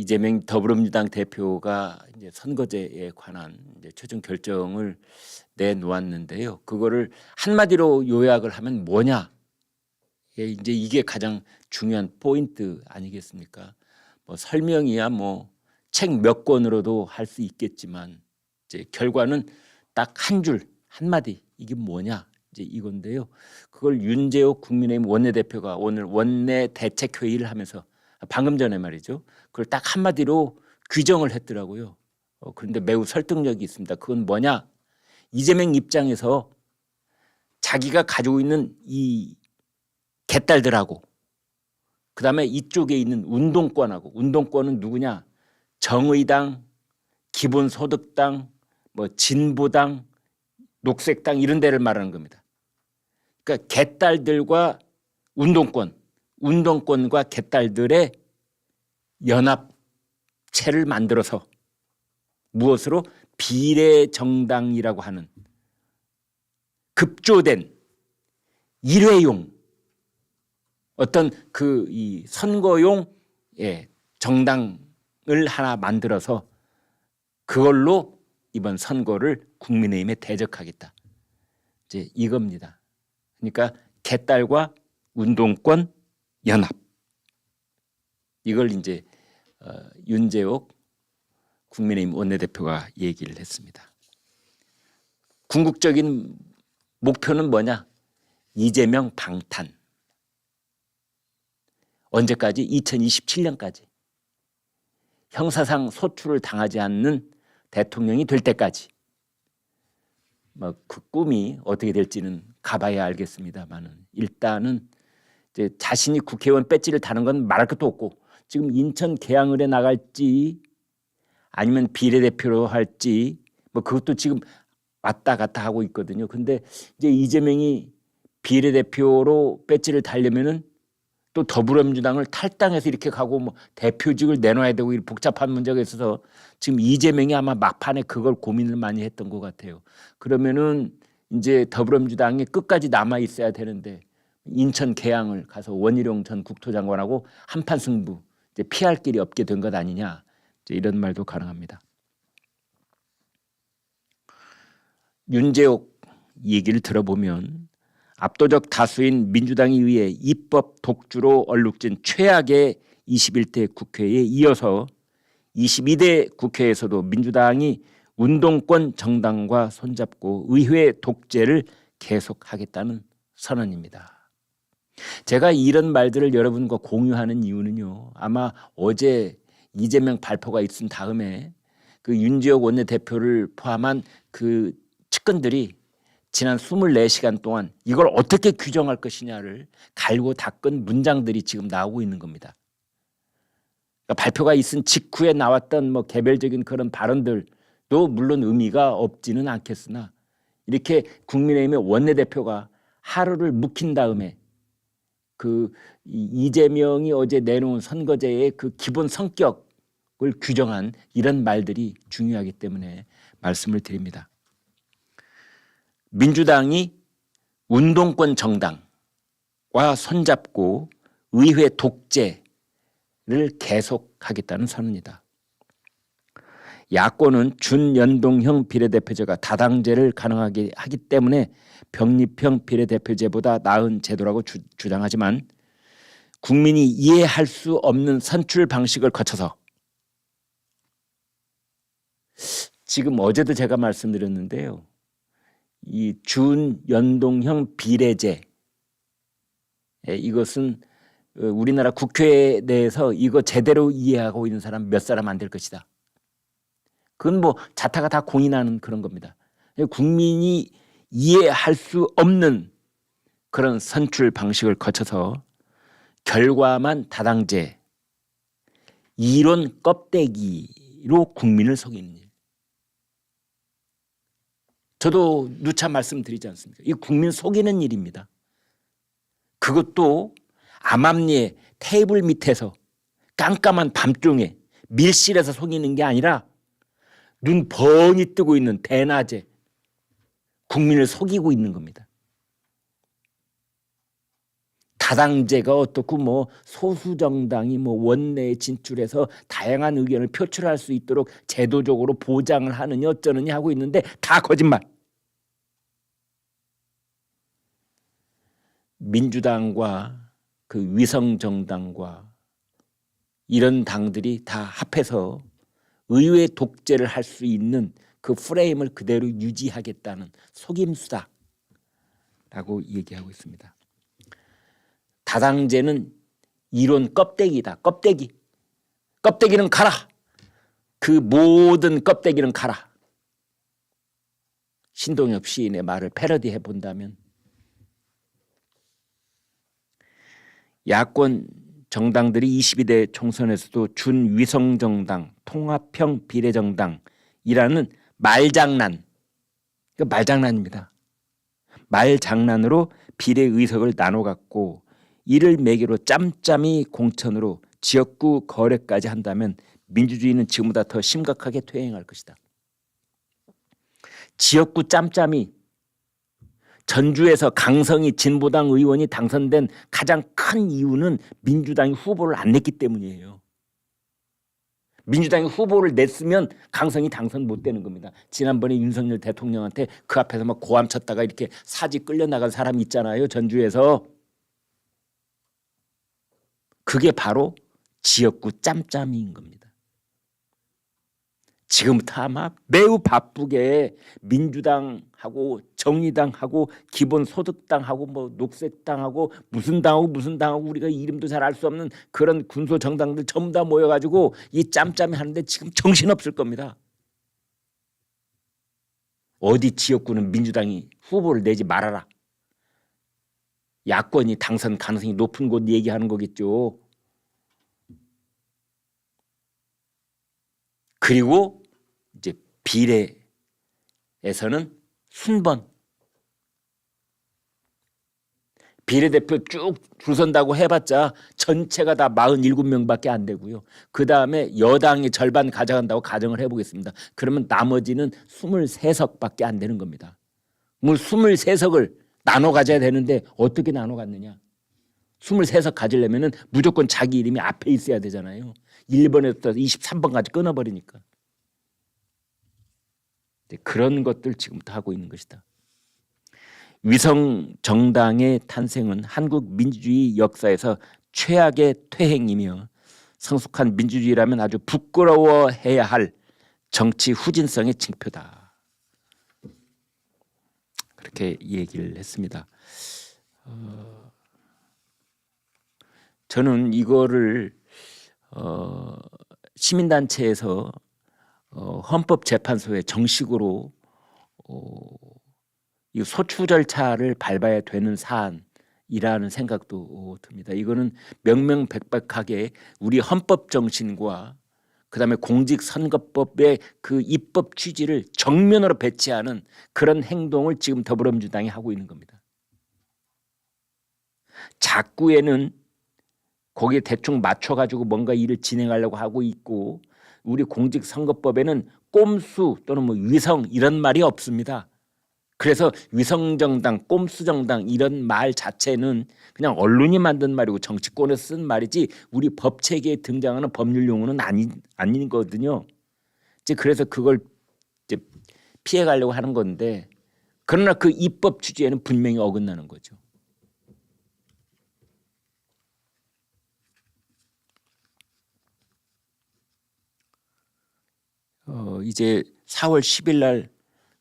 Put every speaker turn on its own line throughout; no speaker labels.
이재명 더불어민주당 대표가 이제 선거제에 관한 이제 최종 결정을 내놓았는데요. 그거를 한마디로 요약을 하면 뭐냐? 예, 이제 이게 가장 중요한 포인트 아니겠습니까? 뭐 설명이야 뭐 책 몇 권으로도 할 수 있겠지만 이제 결과는 딱 한 줄 한마디 이게 뭐냐 이제 이건데요. 그걸 윤재옥 국민의힘 원내대표가 오늘 원내 대책 회의를 하면서 방금 전에 말이죠. 그걸 딱 한마디로 규정을 했더라고요. 어, 그런데 매우 설득력이 있습니다. 그건 뭐냐? 이재명 입장에서 자기가 가지고 있는 이 개딸들하고 그 다음에 이쪽에 있는 운동권하고 운동권은 누구냐? 정의당, 기본소득당, 뭐 진보당, 녹색당 이런 데를 말하는 겁니다. 그러니까 개딸들과 운동권, 운동권과 개딸들의 연합체를 만들어서 무엇으로 비례 정당이라고 하는 급조된 일회용 어떤 그 이 선거용 예, 정당을 하나 만들어서 그걸로 이번 선거를 국민의힘에 대적하겠다. 이제 이겁니다. 그러니까 개딸과 운동권 연합 이걸 이제 어, 윤재옥 국민의힘 원내대표가 얘기를 했습니다. 궁극적인 목표는 뭐냐? 이재명 방탄. 언제까지? 2027년까지. 형사상 소출을 당하지 않는 대통령이 될 때까지. 뭐 그 꿈이 어떻게 될지는 가봐야 알겠습니다만은 일단은 자신이 국회의원 배지를 다는 건 말할 것도 없고 지금 인천 계양을에 나갈지 아니면 비례대표로 할지 뭐 그것도 지금 왔다 갔다 하고 있거든요. 근데 이제 이재명이 비례대표로 배지를 달려면은 또 더불어민주당을 탈당해서 이렇게 가고 뭐 대표직을 내놔야 되고 이 복잡한 문제가 있어서 지금 이재명이 아마 막판에 그걸 고민을 많이 했던 것 같아요. 그러면은 이제 더불어민주당이 끝까지 남아 있어야 되는데 인천 계양을 가서 원희룡 전 국토장관하고 한판 승부 이제 피할 길이 없게 된 것 아니냐 이런 말도 가능합니다. 윤재옥 얘기를 들어보면 압도적 다수인 민주당에 의해 입법 독주로 얼룩진 최악의 21대 국회에 이어서 22대 국회에서도 민주당이 운동권 정당과 손잡고 의회 독재를 계속하겠다는 선언입니다. 제가 이런 말들을 여러분과 공유하는 이유는요. 아마 어제 이재명 발표가 있은 다음에 그 윤지혁 원내대표를 포함한 그 측근들이 지난 24시간 동안 이걸 어떻게 규정할 것이냐를 갈고 닦은 문장들이 지금 나오고 있는 겁니다. 그러니까 발표가 있은 직후에 나왔던 뭐 개별적인 그런 발언들도 물론 의미가 없지는 않겠으나 이렇게 국민의힘의 원내대표가 하루를 묵힌 다음에 그 이재명이 어제 내놓은 선거제의 그 기본 성격을 규정한 이런 말들이 중요하기 때문에 말씀을 드립니다. 민주당이 운동권 정당과 손잡고 의회 독재를 계속하겠다는 선언이다. 야권은 준연동형 비례대표제가 다당제를 가능하게 하기 때문에 병립형 비례대표제보다 나은 제도라고 주, 주장하지만 국민이 이해할 수 없는 선출 방식을 거쳐서 지금 어제도 제가 말씀드렸는데요. 이 준연동형 비례제 예, 이것은 어, 우리나라 국회에 대해서 이거 제대로 이해하고 있는 사람 몇 사람 안 될 것이다. 그건 뭐 자타가 다 공인하는 그런 겁니다. 국민이 이해할 수 없는 그런 선출 방식을 거쳐서 결과만 다당제 이론 껍데기로 국민을 속이는 일. 저도 누차 말씀드리지 않습니까? 이 국민 속이는 일입니다. 그것도 암암리에 테이블 밑에서 깜깜한 밤중에 밀실에서 속이는 게 아니라 눈 벙이 뜨고 있는 대낮에 국민을 속이고 있는 겁니다. 다당제가 어떻고 뭐 소수 정당이 뭐 원내에 진출해서 다양한 의견을 표출할 수 있도록 제도적으로 보장을 하느냐 어쩌느냐 하고 있는데 다 거짓말. 민주당과 그 위성 정당과 이런 당들이 다 합해서 의회 독재를 할 수 있는 그 프레임을 그대로 유지하겠다는 속임수다라고 얘기하고 있습니다. 다당제는 이론 껍데기다. 껍데기. 껍데기는 가라. 그 모든 껍데기는 가라. 신동엽 시인의 말을 패러디해 본다면 야권 정당들이 22대 총선에서도 준위성 정당, 통합형 비례 정당이라는 말장난, 그 말장난입니다. 말장난으로 비례 의석을 나눠 갖고 이를 매개로 짬짬이 공천으로 지역구 거래까지 한다면 민주주의는 지금보다 더 심각하게 퇴행할 것이다. 지역구 짬짬이 전주에서 강성희 진보당 의원이 당선된 가장 큰 이유는 민주당이 후보를 안 냈기 때문이에요. 민주당이 후보를 냈으면 강성이 당선 못 되는 겁니다. 지난번에 윤석열 대통령한테 그 앞에서 막 고함 쳤다가 이렇게 사지 끌려 나간 사람 있잖아요. 전주에서 그게 바로 지역구 짬짬이인 겁니다. 지금부터 아마 매우 바쁘게 민주당하고 정의당하고 기본소득당하고 뭐 녹색당하고 무슨 당하고 무슨 당하고 우리가 이름도 잘 알 수 없는 그런 군소 정당들 전부 다 모여가지고 이 짬짬이 하는데 지금 정신 없을 겁니다. 어디 지역구는 민주당이 후보를 내지 말아라. 야권이 당선 가능성이 높은 곳 얘기하는 거겠죠. 그리고 이제 비례에서는 순번 비례대표 쭉 줄선다고 해봤자 전체가 다 47명밖에 안 되고요. 그 다음에 여당이 절반 가져간다고 가정을 해보겠습니다. 그러면 나머지는 23석밖에 안 되는 겁니다. 뭐 23석을 나눠 가져야 되는데 어떻게 나눠 갔느냐? 23석 가지려면 은 무조건 자기 이름이 앞에 있어야 되잖아요. 1번에서 23번까지 끊어버리니까. 그런 것들 지금부터 하고 있는 것이다. 위성 정당의 탄생은 한국 민주주의 역사에서 최악의 퇴행이며 성숙한 민주주의라면 아주 부끄러워해야 할 정치 후진성의 징표다. 그렇게 얘기를 했습니다. 어, 저는 이거를 어, 시민단체에서 어, 헌법재판소에 정식으로 어, 이 소추 절차를 밟아야 되는 사안이라는 생각도 어, 듭니다. 이거는 명명백백하게 우리 헌법 정신과 그다음에 공직선거법의 그 입법 취지를 정면으로 배치하는 그런 행동을 지금 더불어민주당이 하고 있는 겁니다. 자꾸에는 거기에 대충 맞춰가지고 뭔가 일을 진행하려고 하고 있고 우리 공직선거법에는 꼼수 또는 뭐 위성 이런 말이 없습니다. 그래서 위성정당, 꼼수정당 이런 말 자체는 그냥 언론이 만든 말이고 정치권에서 쓴 말이지 우리 법 체계에 등장하는 법률 용어는 아니 아니거든요. 이제 그래서 그걸 이제 피해 가려고 하는 건데 그러나 그 입법 취지에는 분명히 어긋나는 거죠. 어, 이제 4월 10일 날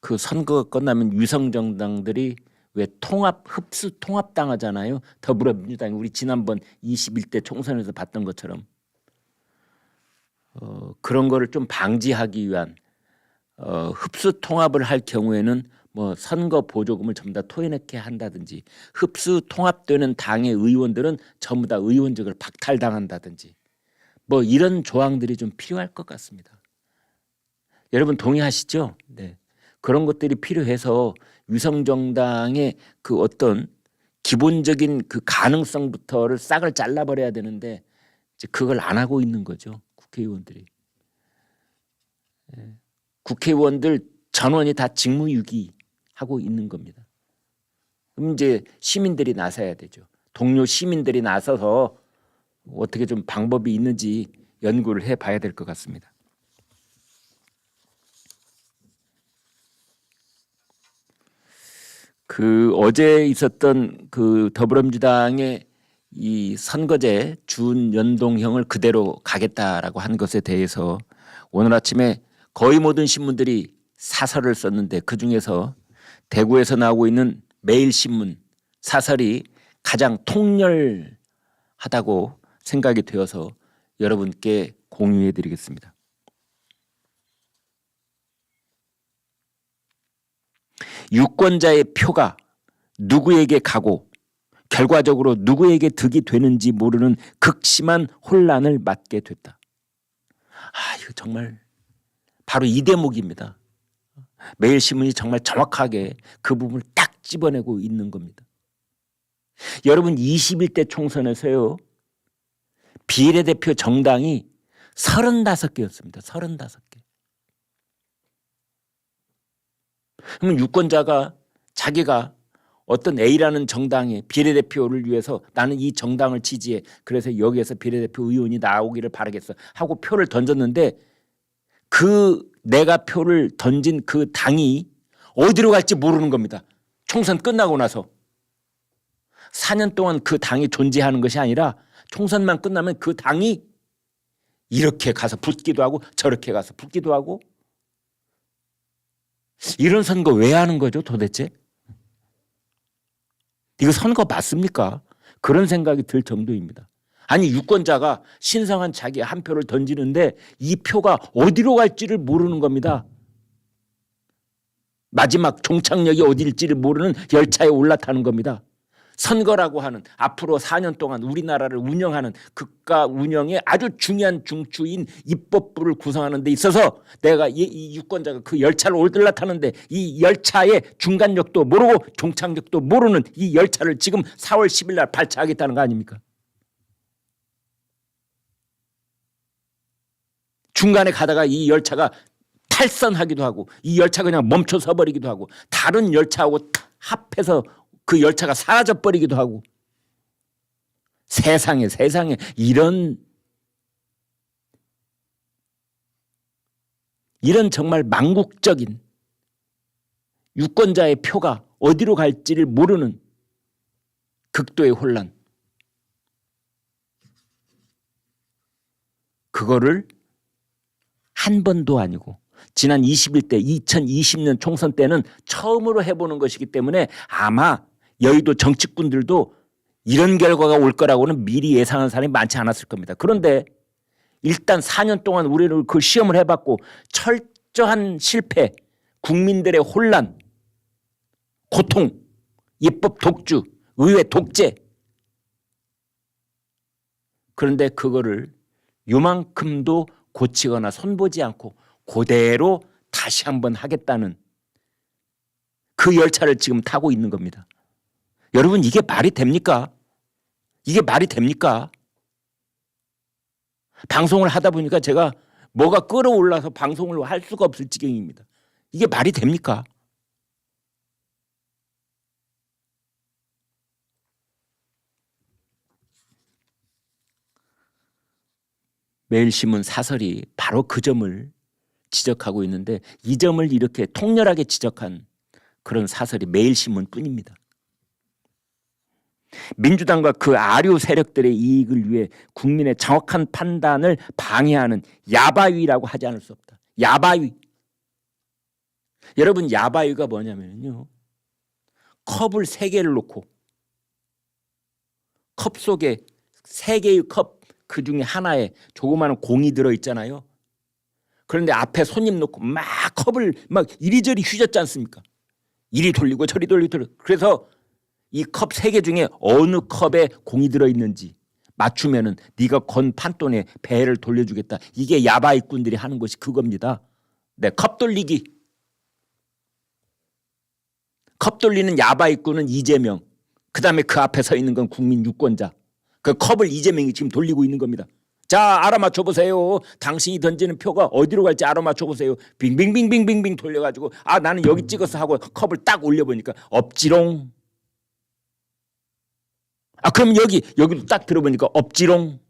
그 선거가 끝나면 위성 정당들이 왜 통합 흡수 통합 당하잖아요. 더불어민주당이 우리 지난번 21대 총선에서 봤던 것처럼 어, 그런 거를 좀 방지하기 위한 어, 흡수 통합을 할 경우에는 뭐 선거 보조금을 전부 다 토해내게 한다든지 흡수 통합되는 당의 의원들은 전부 다 의원직을 박탈당한다든지 뭐 이런 조항들이 좀 필요할 것 같습니다. 여러분 동의하시죠? 네. 그런 것들이 필요해서 위성정당의 그 어떤 기본적인 그 가능성부터를 싹을 잘라버려야 되는데 그걸 안 하고 있는 거죠 국회의원들이. 예. 국회의원들 전원이 다 직무유기 하고 있는 겁니다. 그럼 이제 시민들이 나서야 되죠. 동료 시민들이 나서서 어떻게 좀 방법이 있는지 연구를 해 봐야 될 것 같습니다. 그 어제 있었던 그 더불어민주당의 이 선거제 준 연동형을 그대로 가겠다라고 한 것에 대해서 오늘 아침에 거의 모든 신문들이 사설을 썼는데 그 중에서 대구에서 나오고 있는 매일신문 사설이 가장 통렬하다고 생각이 되어서 여러분께 공유해 드리겠습니다. 유권자의 표가 누구에게 가고 결과적으로 누구에게 득이 되는지 모르는 극심한 혼란을 맞게 됐다. 아, 이거 정말 바로 이 대목입니다. 매일신문이 정말 정확하게 그 부분을 딱 집어내고 있는 겁니다. 여러분 21대 총선에서요. 비례대표 정당이 35개였습니다. 35개. 그러면 유권자가 자기가 어떤 A라는 정당의 비례대표를 위해서 나는 이 정당을 지지해. 그래서 여기에서 비례대표 의원이 나오기를 바라겠어. 하고 표를 던졌는데 그 내가 표를 던진 그 당이 어디로 갈지 모르는 겁니다. 총선 끝나고 나서 4년 동안 그 당이 존재하는 것이 아니라 총선만 끝나면 그 당이 이렇게 가서 붙기도 하고 저렇게 가서 붙기도 하고 이런 선거 왜 하는 거죠 도대체? 이거 선거 맞습니까? 그런 생각이 들 정도입니다. 아니 유권자가 신성한 자기 한 표를 던지는데 이 표가 어디로 갈지를 모르는 겁니다. 마지막 종착역이 어디일지를 모르는 열차에 올라타는 겁니다. 선거라고 하는 앞으로 4년 동안 우리나라를 운영하는 국가 운영의 아주 중요한 중추인 입법부를 구성하는 데 있어서 내가 이, 이 유권자가 그 열차를 올라타는데 이 열차의 중간역도 모르고 종착역도 모르는 이 열차를 지금 4월 10일 날 발차하겠다는 거 아닙니까? 중간에 가다가 이 열차가 탈선하기도 하고 이 열차 그냥 멈춰 서 버리기도 하고 다른 열차하고 합해서 그 열차가 사라져 버리기도 하고. 세상에 세상에 이런 이런 정말 망국적인 유권자의 표가 어디로 갈지를 모르는 극도의 혼란. 그거를 한 번도 아니고 지난 21대 2020년 총선 때는 처음으로 해보는 것이기 때문에 아마 여의도 정치꾼들도 이런 결과가 올 거라고는 미리 예상한 사람이 많지 않았을 겁니다. 그런데 일단 4년 동안 우리는 그 시험을 해봤고 철저한 실패, 국민들의 혼란, 고통, 입법 독주, 의회 독재. 그런데 그거를 요만큼도 고치거나 손보지 않고 그대로 다시 한번 하겠다는 그 열차를 지금 타고 있는 겁니다. 여러분 이게 말이 됩니까? 이게 말이 됩니까? 방송을 하다 보니까 제가 뭐가 끌어올라서 방송을 할 수가 없을 지경입니다. 이게 말이 됩니까? 매일신문 사설이 바로 그 점을 지적하고 있는데 이 점을 이렇게 통렬하게 지적한 그런 사설이 매일신문뿐입니다. 민주당과 그 아류 세력들의 이익을 위해 국민의 정확한 판단을 방해하는 야바위라고 하지 않을 수 없다. 야바위. 여러분 야바위가 뭐냐면요. 컵을 세 개를 놓고 컵 속에 세 개의 컵 그 중에 하나에 조그마한 공이 들어 있잖아요. 그런데 앞에 손님 놓고 막 컵을 막 이리저리 휘젓지 않습니까? 이리 돌리고 저리 돌리고 그래서 이 컵 세 개 중에 어느 컵에 공이 들어 있는지 맞추면은 네가 건 판돈에 배를 돌려주겠다. 이게 야바이꾼들이 하는 것이 그겁니다. 네, 컵 돌리기. 컵 돌리는 야바이꾼은 이재명. 그 다음에 그 앞에 서 있는 건 국민 유권자. 그 컵을 이재명이 지금 돌리고 있는 겁니다. 자, 알아맞혀 보세요. 당신이 던지는 표가 어디로 갈지 알아맞혀 보세요. 빙빙빙빙빙빙 돌려가지고 아 나는 여기 찍어서 하고 컵을 딱 올려보니까 없지롱. 아 그럼 여기 여기도 딱 들어보니까 없지롱.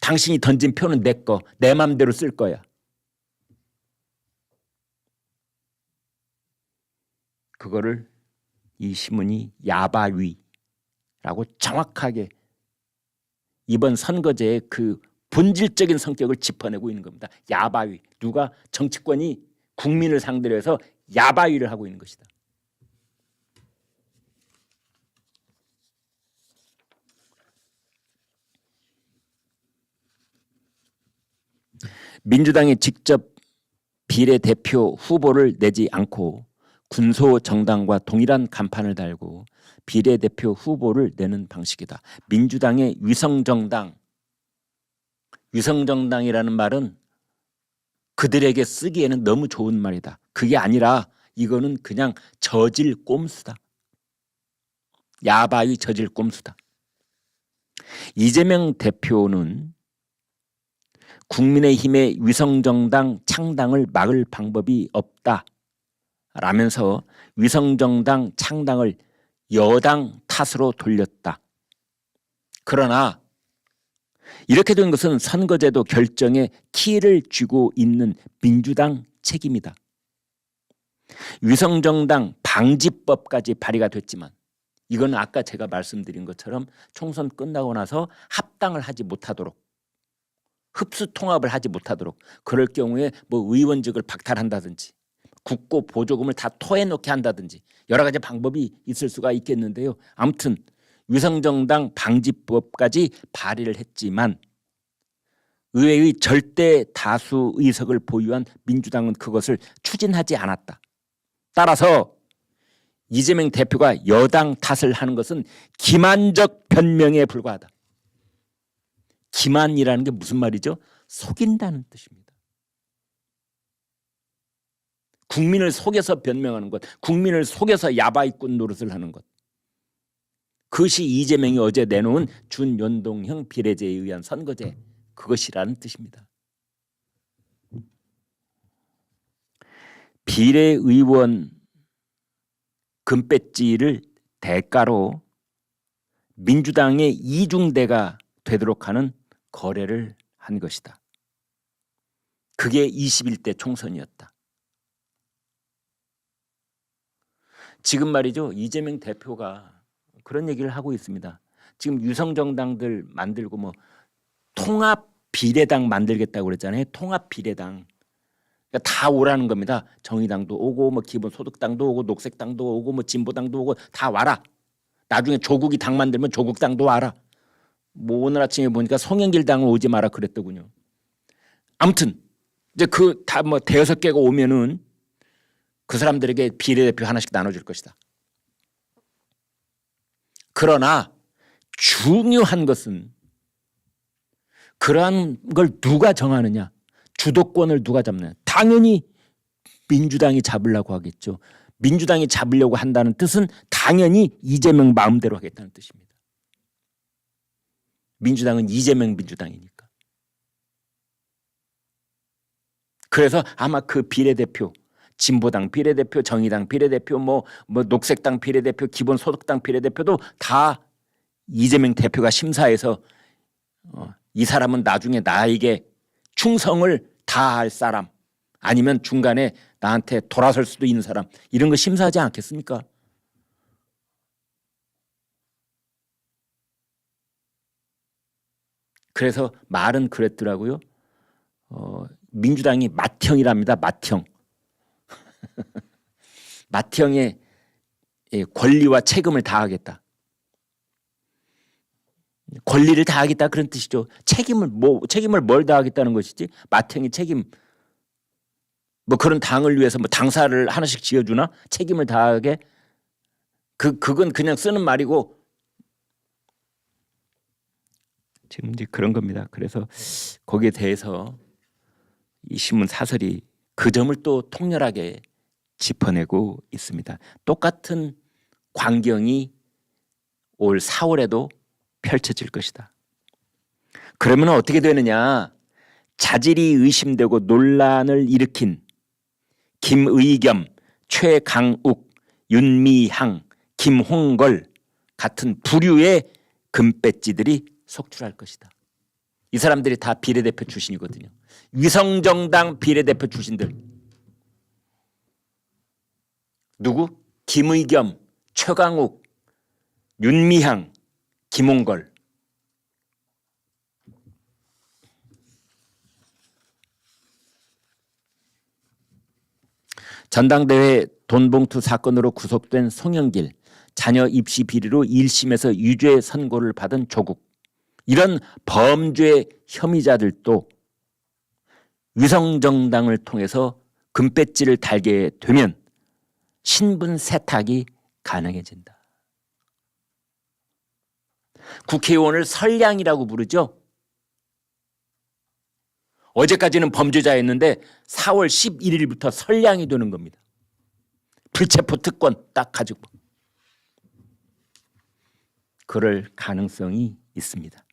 당신이 던진 표는 내 거, 내 맘대로 쓸 거야. 그거를 이 신문이 야바위라고 정확하게 이번 선거제의 그 본질적인 성격을 짚어내고 있는 겁니다. 야바위. 누가 정치권이 국민을 상대로 해서 야바위를 하고 있는 것이다. 민주당이 직접 비례 대표 후보를 내지 않고 군소 정당과 동일한 간판을 달고 비례 대표 후보를 내는 방식이다. 민주당의 위성 정당, 위성 정당이라는 말은 그들에게 쓰기에는 너무 좋은 말이다. 그게 아니라 이거는 그냥 저질 꼼수다. 야바위 저질 꼼수다. 이재명 대표는 국민의힘의 위성정당 창당을 막을 방법이 없다. 라면서 위성정당 창당을 여당 탓으로 돌렸다. 그러나 이렇게 된 것은 선거제도 결정에 키를 쥐고 있는 민주당 책임이다. 위성정당 방지법까지 발의가 됐지만 이건 아까 제가 말씀드린 것처럼 총선 끝나고 나서 합당을 하지 못하도록 흡수 통합을 하지 못하도록 그럴 경우에 뭐 의원직을 박탈한다든지 국고 보조금을 다 토해놓게 한다든지 여러 가지 방법이 있을 수가 있겠는데요. 아무튼 위성정당 방지법까지 발의를 했지만 의회의 절대 다수 의석을 보유한 민주당은 그것을 추진하지 않았다. 따라서 이재명 대표가 여당 탓을 하는 것은 기만적 변명에 불과하다. 기만이라는 게 무슨 말이죠? 속인다는 뜻입니다. 국민을 속여서 변명하는 것, 국민을 속여서 야바이꾼 노릇을 하는 것. 그것이 이재명이 어제 내놓은 준연동형 비례제에 의한 선거제 그것이라는 뜻입니다. 비례의원 금배지를 대가로 민주당의 이중대가 되도록 하는 거래를 한 것이다. 그게 21대 총선이었다. 지금 말이죠. 이재명 대표가 그런 얘기를 하고 있습니다. 지금 유성 정당들 만들고 뭐 통합 비례당 만들겠다고 그랬잖아요. 통합 비례당. 그러니까 다 오라는 겁니다. 정의당도 오고 뭐 기본소득당도 오고 녹색당도 오고 뭐 진보당도 오고 다 와라. 나중에 조국이 당 만들면 조국당도 와라. 뭐 오늘 아침에 보니까 당은 오지 마라 그랬더군요. 아무튼 이제 그 다 뭐 대여섯 개가 오면은 그 사람들에게 비례대표 하나씩 나눠줄 것이다. 그러나 중요한 것은 그러한 걸 누가 정하느냐, 주도권을 누가 잡느냐. 당연히 민주당이 잡으려고 하겠죠. 민주당이 잡으려고 한다는 뜻은 당연히 이재명 마음대로 하겠다는 뜻입니다. 민주당은 이재명 민주당이니까. 그래서 아마 그 비례대표, 진보당 비례대표, 정의당 비례대표, 뭐, 뭐 녹색당 비례대표, 기본소득당 비례대표도 다 이재명 대표가 심사해서 어, 이 사람은 나중에 나에게 충성을 다할 사람 아니면 중간에 나한테 돌아설 수도 있는 사람 이런 거 심사하지 않겠습니까? 그래서 말은 그랬더라고요. 어, 민주당이 맏형이랍니다. 맏형. 맏형의 예, 권리와 책임을 다하겠다. 권리를 다하겠다 그런 뜻이죠. 책임을 뭐 책임을 뭘 다하겠다는 것이지? 맏형이 책임 뭐 그런 당을 위해서 뭐 당사를 하나씩 지어주나 책임을 다하게 그 그건 그냥 쓰는 말이고 지금 이제 그런 겁니다. 그래서 거기에 대해서 이 신문 사설이 그 점을 또 통렬하게 짚어내고 있습니다. 똑같은 광경이 올 4월에도 펼쳐질 것이다. 그러면 어떻게 되느냐? 자질이 의심되고 논란을 일으킨 김의겸, 최강욱, 윤미향, 김홍걸 같은 부류의 금배지들이 속출할 것이다. 이 사람들이 다 비례대표 출신이거든요. 위성정당 비례대표 출신들. 누구? 김의겸, 최강욱, 윤미향, 김홍걸. 전당대회 돈봉투 사건으로 구속된 송영길 자녀 입시 비리로 1심에서 유죄 선고를 받은 조국 이런 범죄 혐의자들도 위성정당을 통해서 금배지를 달게 되면 신분 세탁이 가능해진다. 국회의원을 선량이라고 부르죠. 어제까지는 범죄자였는데 4월 11일부터 선량이 되는 겁니다. 불체포 특권 딱 가지고 그럴 가능성이 있습니다.